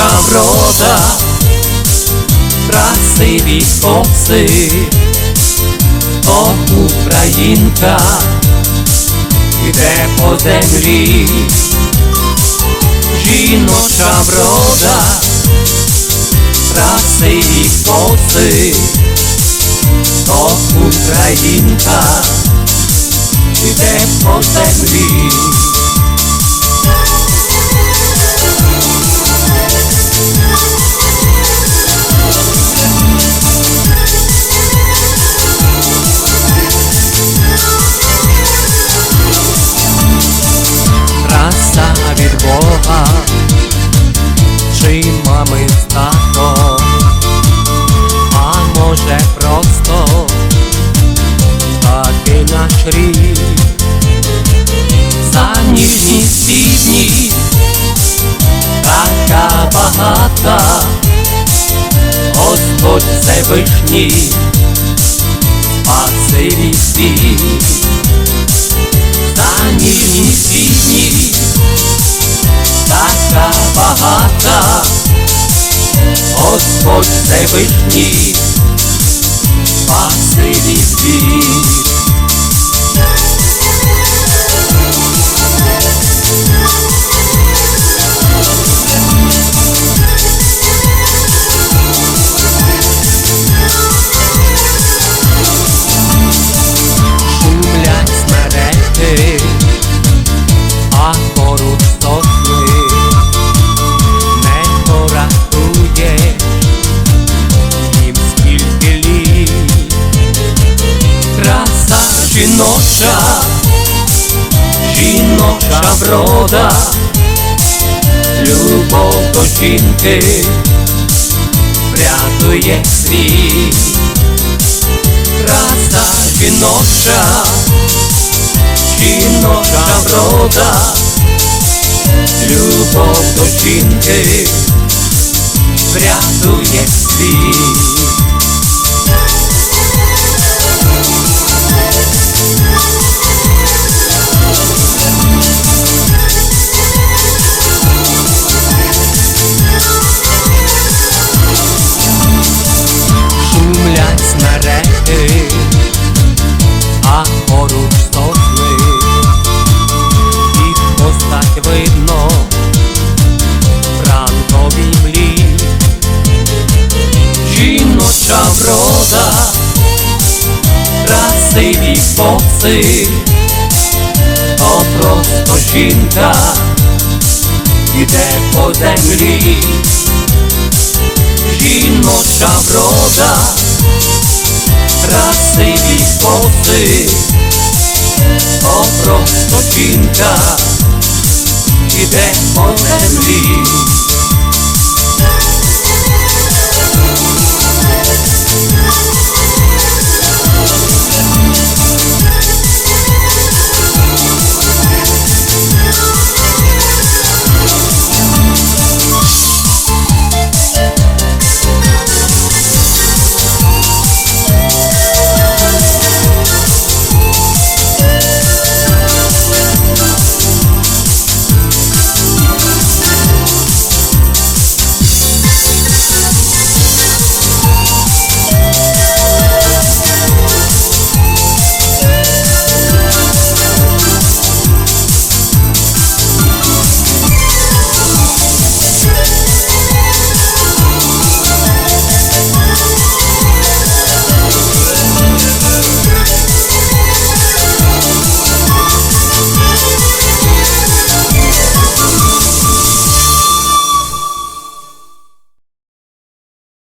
жіноча врода, красиві коси, то українка іде по землі, жіноча врода, красиві коси, то українка іде по землі. Рік, за ніжність бідні, така багата, Господь Всевишній, спасиві світ. За ніжність бідні, така багата, Господь Всевишній, спасибі світ. Жіноча врода, любов до жінки врятує світ. Краса жіноча, жіноча врода, любов до жінки врятує красиві коси, то просто жінка іде по землі. Жіноча врода, красиві коси, то просто жінка іде по землі.